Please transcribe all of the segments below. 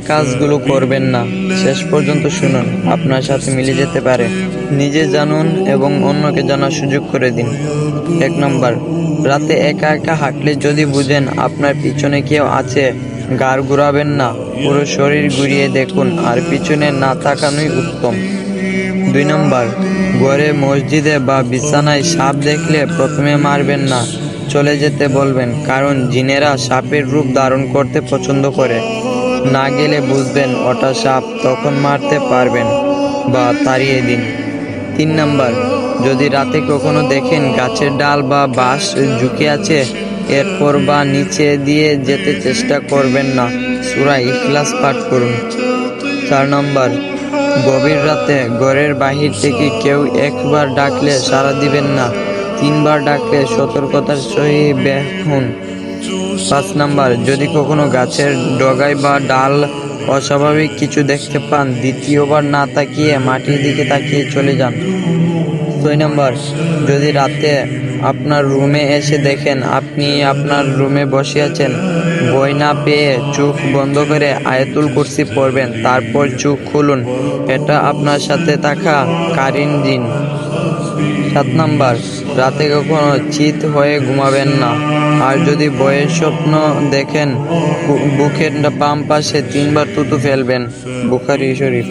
কাজগুলো করবেন না। শেষ পর্যন্ত শুনুন, আপনার সাথে মিলে যেতে পারে। নিজে জানুন এবং অন্যকে জানার সুযোগ করে দিন। এক নম্বর, রাতে একা একা হাঁটলে যদি বুঝেন আপনার পিছনে কেউ আছে, গাড় ঘুরাবেন না। পুরো শরীর ঘুরিয়ে দেখুন, আর পিছনে না তাকানোই উত্তম। দুই নম্বর ঘরে মসজিদে বা বিছানায় সাপ দেখলে প্রথমে মারবেন না, চলে যেতে বলবেন, কারণ জিনেরা সাপের রূপ ধারণ করতে পছন্দ করে। না গেলে বুঝবেন ওটা সাপ তখন মারতে পারবেন বা তাড়িয়ে দিন। তিন নাম্বার, যদি রাতে কখনো দেখেন গাছের ডাল বা বাঁশ ঝুঁকে আছে, এরপর বা নিচে দিয়ে যেতে চেষ্টা করবেন না। সুরা ইখলাস পাঠ করুন। চার নম্বর, গভীর রাতে ঘরের বাহির থেকে কেউ একবার ডাকলে সাড়া দিবেন না। তিনবার ডাকলে সতর্কতার সহিত বেহুন পাঁচ নাম্বার, যদি কখনো গাছের ডগায় বা ডাল অস্বাভাবিক কিছু দেখতে পান, দ্বিতীয়বার না তাকিয়ে মাটির দিকে তাকিয়ে চলে যান। ছয় নাম্বার, যদি রাতে আপনার রুমে এসে দেখেন আপনি আপনার রুমে বসে আছেন, বই না পেয়ে চোখ বন্ধ করে আয়াতুল কুরসি পড়বেন, তারপর চোখ খুলুন। এটা আপনার সাথে থাকা কারিন দিন সাত নাম্বার রাতে কখনো চিত হয়ে ঘুমাবেন না। আর যদি বইয়ের স্বপ্ন দেখেন বুকের বাম পাশে তিনবার তুতু ফেলবেন, বুখারি শরীফ।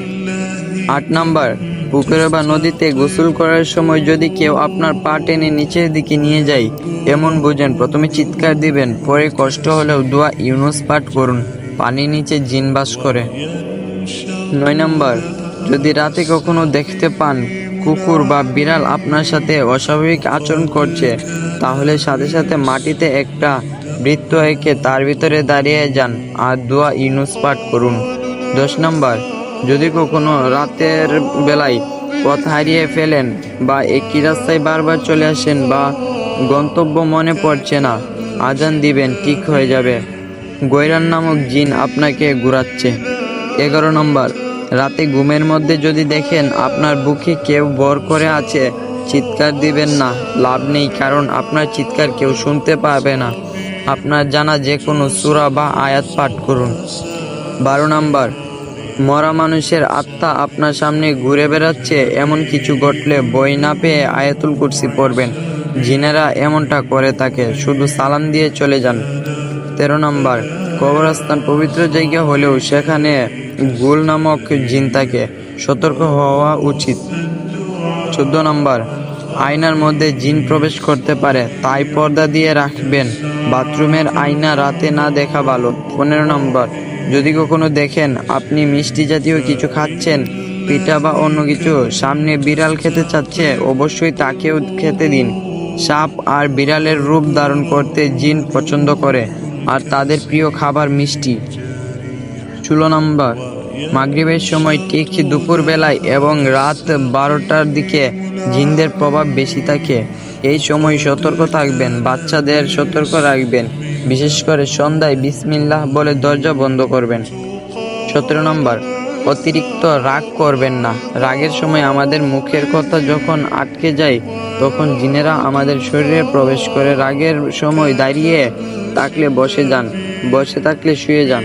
আট নাম্বার, পুকুরে বা নদীতে গোসল করার সময় যদি কেউ আপনার পা টেনে নিচের দিকে নিয়ে যায়, এমন বুঝেন, প্রথমে চিৎকার দিবেন, পরে কষ্ট হলেও দোয়া ইউনুস পাঠ করুন পানির নিচে জিন বাস করে। নয় নাম্বার, যদি রাতে কখনো দেখতে পান কুকুর বা বিড়াল আপনার সাথে অস্বাভাবিক আচরণ করছে, তাহলে সাথে সাথে মাটিতে একটা বৃত্ত এঁকে তার ভিতরে দাঁড়িয়ে যান আর দোয়া ইউনুস পাঠ করুন। দশ নম্বর, যদি কখনো রাতের বেলায় পথ হারিয়ে ফেলেন বা একই রাস্তায় বারবার চলে আসেন বা গন্তব্য মনে পড়ছে না, আজান দিবেন, ঠিক হয়ে যাবে। গৈরান নামক জিন আপনাকে ঘুরাচ্ছে। এগারো নম্বর রাতে ঘুমের মধ্যে যদি দেখেন আপনার বুকে কেউ বর করে আছে, চিৎকার দিবেন না, লাভ নেই, কারণ আপনার চিৎকার কেউ শুনতে পাবে না। আপনার জানা যে কোনো সুরা বা আয়াত পাঠ করুন। বারো নাম্বার, মরা মানুষের আত্মা আপনার সামনে ঘুরে বেড়াচ্ছে, এমন কিছু ঘটলে বই না পেয়ে আয়াতুল কুরসি পড়বেন। জিনেরা এমনটা করে থাকে, শুধু সালাম দিয়ে চলে যান। তেরো নম্বর কবরস্থান পবিত্র জায়গা হলেও সেখানে গুল নামক জিন থাকে। সতর্ক হওয়া উচিত। চোদ্দ নম্বর, আয়নার মধ্যে জিন প্রবেশ করতে পারে, তাই পর্দা দিয়ে রাখবেন। বাথরুমের আয়না রাতে না দেখা ভালো। পনেরো নম্বর, যদি কখনো দেখেন আপনি মিষ্টি জাতীয় কিছু খাচ্ছেন, পিঠা বা অন্য কিছু, সামনে বিড়াল খেতে চাচ্ছে, অবশ্যই তাকেও খেতে দিন। সাপ আর বিড়ালের রূপ ধারণ করতে জিন পছন্দ করে। আর তাদের প্রিয় খাবার মিষ্টি। ষোলো নম্বর, মাগরীবের সময় ঠিক দুপুর বেলায় এবং রাত বারোটার দিকে জিনদের প্রভাব বেশি থাকে। এই সময় সতর্ক থাকবেন, বাচ্চাদের সতর্ক রাখবেন, বিশেষ করে সন্ধ্যায় বিসমিল্লাহ বলে দরজা বন্ধ করবেন। সতেরো নম্বর অতিরিক্ত রাগ করবেন না। রাগের সময় আমাদের মুখের কথা যখন আটকে যায়, তখন জিনেরা আমাদের শরীরে প্রবেশ করে রাগের সময় দাঁড়িয়ে থাকলে বসে যান, বসে থাকলে শুয়ে যান।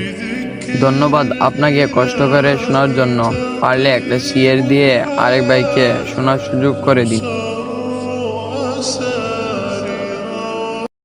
ধন্যবাদ আপনাকে কষ্ট করে শোনার জন্য। পারলে একটা শিয়ের দিয়ে আরেক ভাইকে শোনার সুযোগ করে দিন।